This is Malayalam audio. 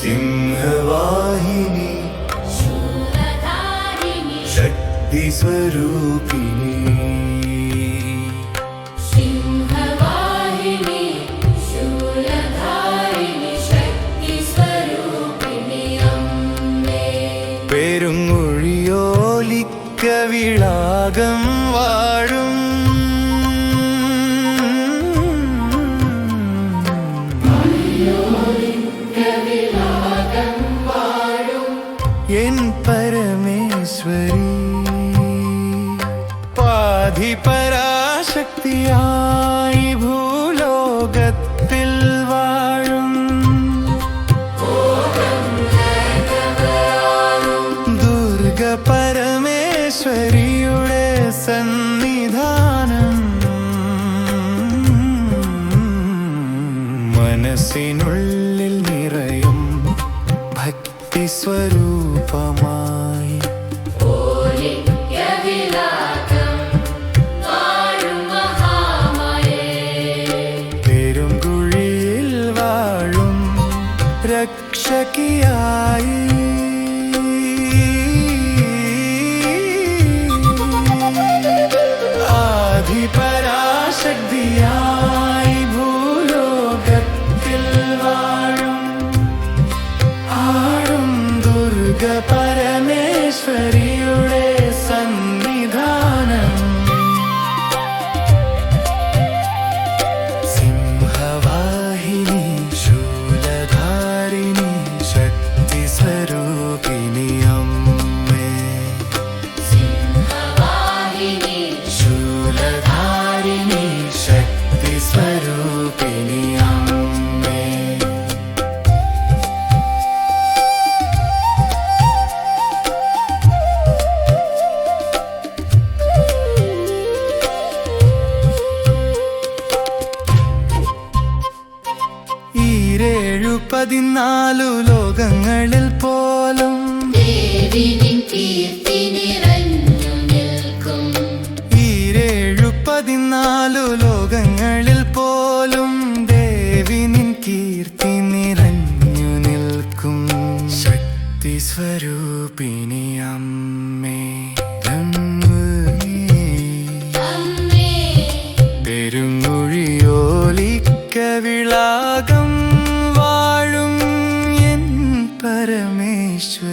സിംഹവാഹിനി ശക്തി സ്വരൂപിണി സിംഹവാഹിനി ശൂലധാരിണി ശക്തി സ്വരൂപിണി അമ്മേ. പെരുങ്ങൊഴിയോലിക്ക വിളാകം വാഴും എൻ പരമേശ്വരി. പാധിപരാശക്തിയായി ഭൂലോകത്തിൽ വാഴും. ദുർഗ പരമേശ്വരിയുടെ സന്നിധാനം. മനസ്സിനുള്ളിൽ നിറയും സ്വരൂപമായി. പെരുംകുഴിയിൽ വാഴും രക്ഷകിയായി. ആധിപരാശക്തിയായി ദുർഗ പതിനാലു ലോകങ്ങളിൽ പോലും ഈരേഴു പതിനാലു ലോകങ്ങളിൽ പോലും ദേവിനിൻ കീർത്തി നിറഞ്ഞു നിൽക്കും. ശക്തി സ്വരൂപിണി പരമേശ്വരി